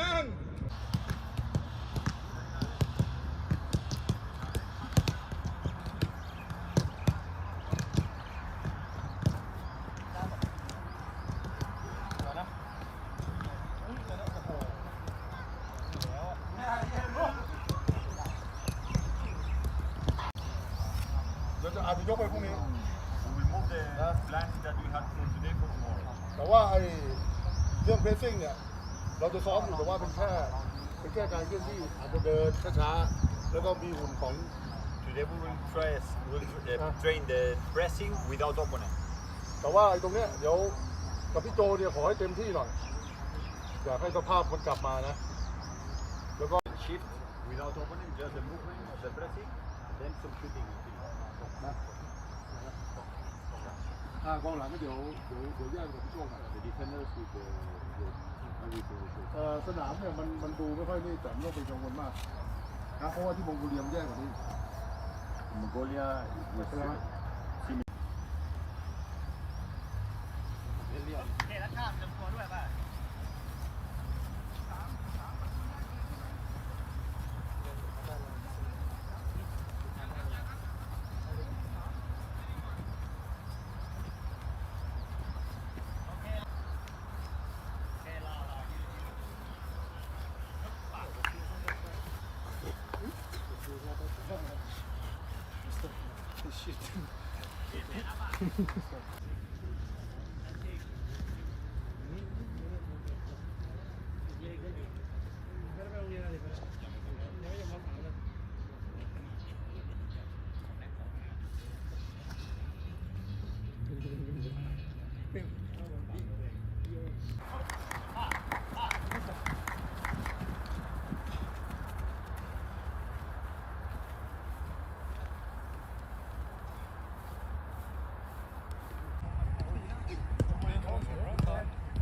ยัง เดี๋ยวจะอาจจะยกไปพรุ่งนี้ We will move the plans that we had for today for tomorrow. แต่ว่าไอ้เรื่องเพสซิ่งเนี่ย เราจะซ้อมอยู่แต่ว่าเป็นแค่เป็นแค่การเคลื่อนที่อาจจะเดินช้าๆแล้วก็มีหุ่นของ Today we will try, we will uh, Ah. train the pressing without opponent. แต่ว่าไอ้ตรงเนี้ยเดี๋ยวกับพี่โจเนี่ยขอให้เต็มที่หน่อยอยากให้สภาพมันกลับมานะ แล้วก็ Shift without opponent, just the movement of the pressing, then some shooting. อ่ากองหลังก็เดี๋ยวเดี๋ยวเดี๋ยวแยกกับพี่โจกัน The defenders with the, with everything. เอ่อสนามเนี่ยมันมันดูไม่ค่อยนี่แต่ไม่ต้องเป็นกังวลมากนะเพราะว่าที่มองโกเลียมนแย่กว่านี้ Mongolia was shit.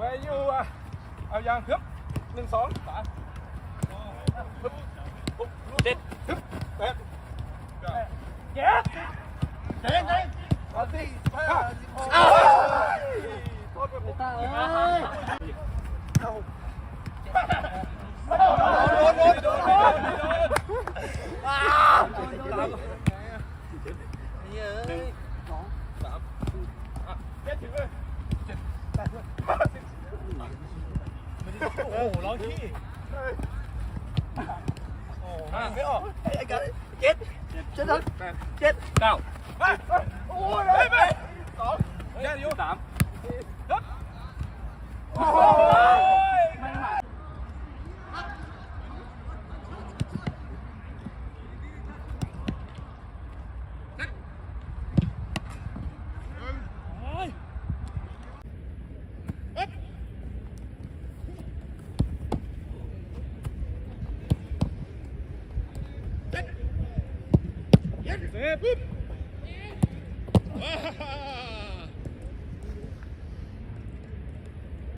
ว้อยู่อะเอายางฮึบหนึ่งสองสามฮึบหกเจ็ดฮึบแปดเก้าเจ็ดเจ็ดเจ็ดสามสี่ห้าอ้าวโทษไปผมตาเอ้ยเข้าโดนโดนโดนโดนอ้าวหนึ่งสองสามอะเจ็ดถึงเลยโอ้โหร้องขี้อ่านไม่ออกไอ้กันเจ็ดเจ็ดเจ็ดเก้าไปโอ้ยไปไปสองเจ็ดอยู่สามฮึบโอ้ยไม่มา เซฟปุ๊บ